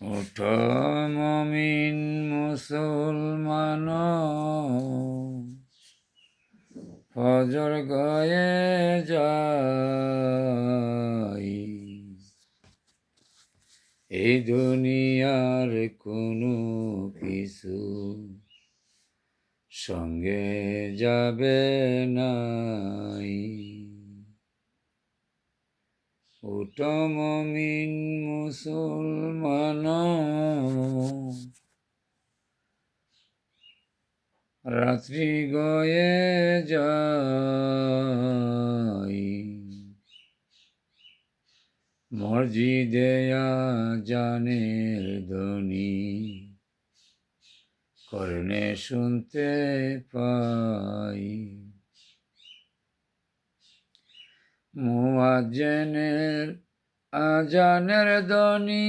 ওঠ মমিন মুসলমান ফজর গয়ে যাই। এই দুনিয়ার কোনো কিছু সঙ্গে যাবে নাই। ওট মমিন মুসলমান রাত্রি গয়ে যাই মর্জি দেয়া জানের ধ্বনি কর্ণে শুনতে পাই। মুয়াজ্জেনের আজানের ধ্বনি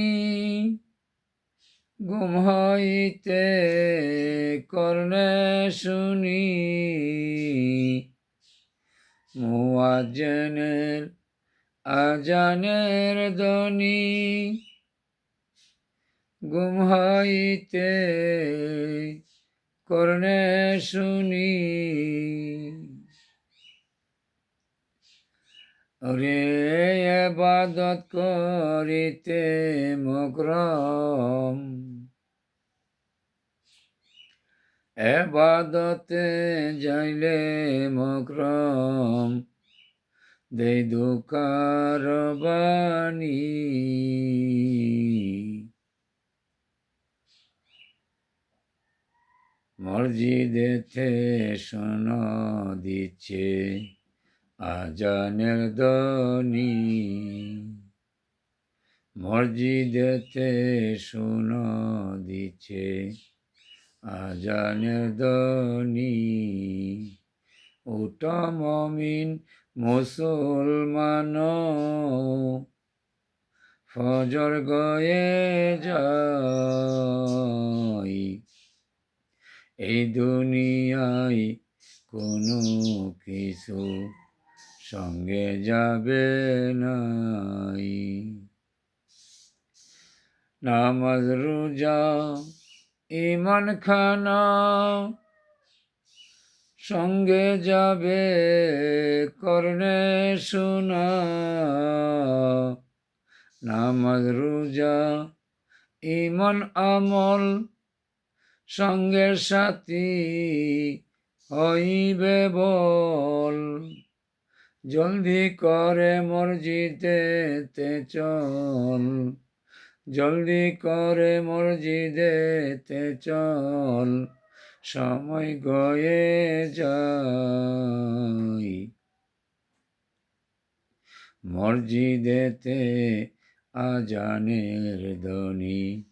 গুম হইতে কর্ণে শুনি। মুয়াজ্জেনের আজানের দনি গুম হইতে কর্ণে শুনি। ওরে এবাদত করিতে মকরম। এবাদতে যাইলে মকরম। দেই দুকার বাণী। মসজিদেতে শোন দিচ্ছে। ধ্বনি মসজিদেতে শোন, দিচ্ছে আজানের ধ্বনি ওটা মমিন মুসলমান ফজর গয়ে যাই। এই দুনিয়ায় কোনো কিছু সঙ্গে যাবে নাই। নামাজ, রোজা ইমান খানা সঙ্গে যাবে করনে শোনা নামাজ, রোজা ইমন আমল সঙ্গে সাথী হইবে বল। জলদি করে মসজিদেতে চল। জলদি করে মসজিদেতে চল। সময় গয়ে যাই মসজিদেতে আজানের ধ্বনি,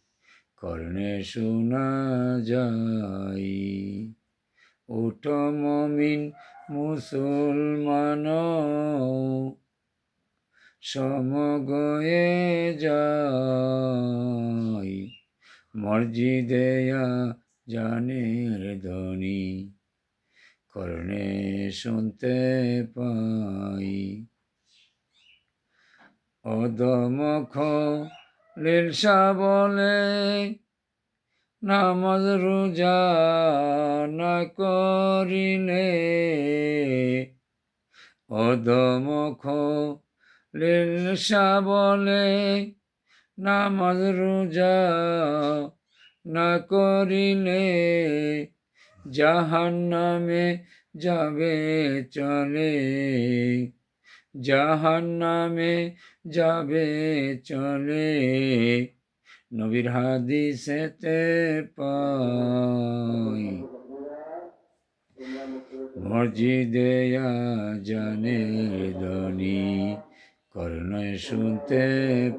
কর্ণে শোনা যাই উঠ মমিন মুসলমান সমগয়ে যাই মসজিদেয়া জানের ধ্বনি, কর্ণে শুনতে পাই। অদমখ লীলসা বলে, নামাজ রোজা না করিলে অদমখ লীলসা বলে নামাজ রোজা না করিলে জাহান নামে যাবে চলে। জাহান নামে যাবে চলে। নবীর হাদিসেতে পাই। মসজিদে জানের ধ্বনি করণে শুনতে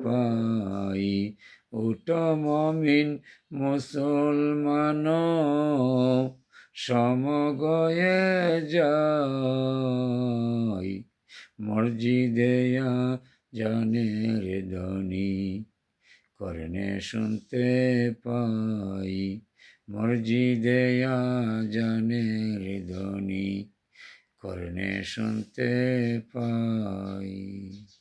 পাই। উঠ মমিন মুসলমান, সমগয়ে যাই। মসজিদেয়া জানের ধ্বনি করণে শুনতে পাই। মসজিদেয়া জানের ধ্বনি করণে শুনতে পাই।